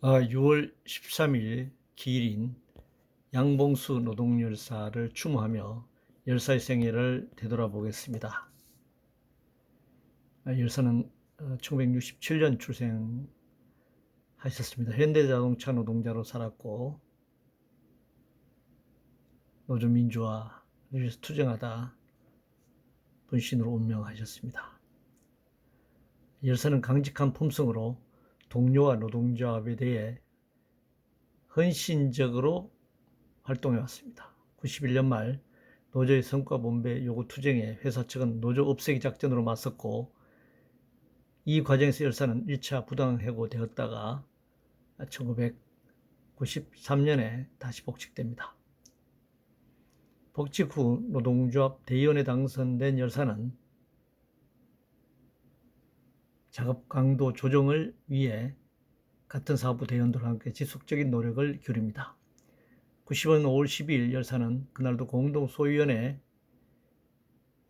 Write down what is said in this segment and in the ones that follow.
아, 6월 13일 기일인 양봉수 노동열사를 추모하며 열사의 생애를 되돌아보겠습니다. 아, 열사는 1967년 출생하셨습니다. 현대자동차 노동자로 살았고 노조 민주화를 위해서 투쟁하다 분신으로 운명하셨습니다. 열사는 강직한 품성으로 동료와 노동조합에 대해 헌신적으로 활동해 왔습니다. 91년 말 노조의 성과본배 요구 투쟁에 회사 측은 노조 없애기 작전으로 맞섰고 이 과정에서 열사는 1차 부당해고되었다가 1993년에 다시 복직됩니다. 복직 후 노동조합 대의원에 당선된 열사는 작업 강도 조정을 위해 같은 사업부 대원들과 함께 지속적인 노력을 기울입니다. 90년 5월 12일 열사는 그날도 공동 소위원회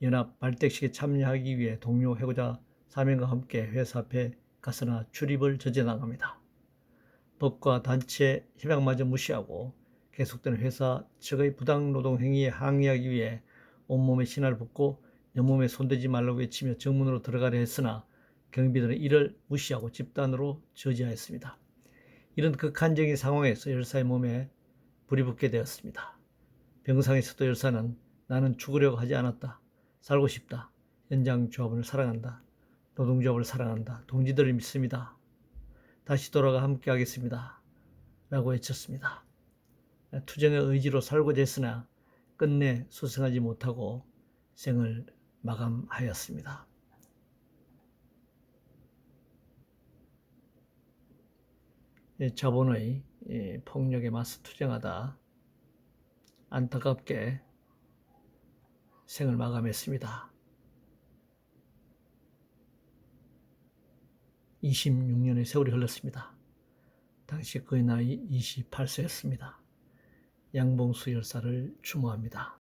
연합 발대식에 참여하기 위해 동료 해고자 3명과 함께 회사 앞에 가서나 출입을 저지나갑니다. 법과 단체 협약마저 무시하고 계속되는 회사 측의 부당 노동 행위에 항의하기 위해 온몸에 신화를 벗고 연몸에 손대지 말라고 외치며 정문으로 들어가려 했으나 경비들은 이를 무시하고 집단으로 저지하였습니다. 이런 극한적인 상황에서 열사의 몸에 불이 붙게 되었습니다. 병상에서도 열사는 나는 죽으려고 하지 않았다. 살고 싶다. 현장 조합을 사랑한다. 노동조합을 사랑한다. 동지들을 믿습니다. 다시 돌아가 함께 하겠습니다. 라고 외쳤습니다. 투쟁의 의지로 살고자 했으나 끝내 수승하지 못하고 생을 마감하였습니다. 자본의 폭력에 맞서 투쟁하다 안타깝게 생을 마감했습니다. 26년의 세월이 흘렀습니다. 당시 그의 나이 28세였습니다. 양봉수 열사를 추모합니다.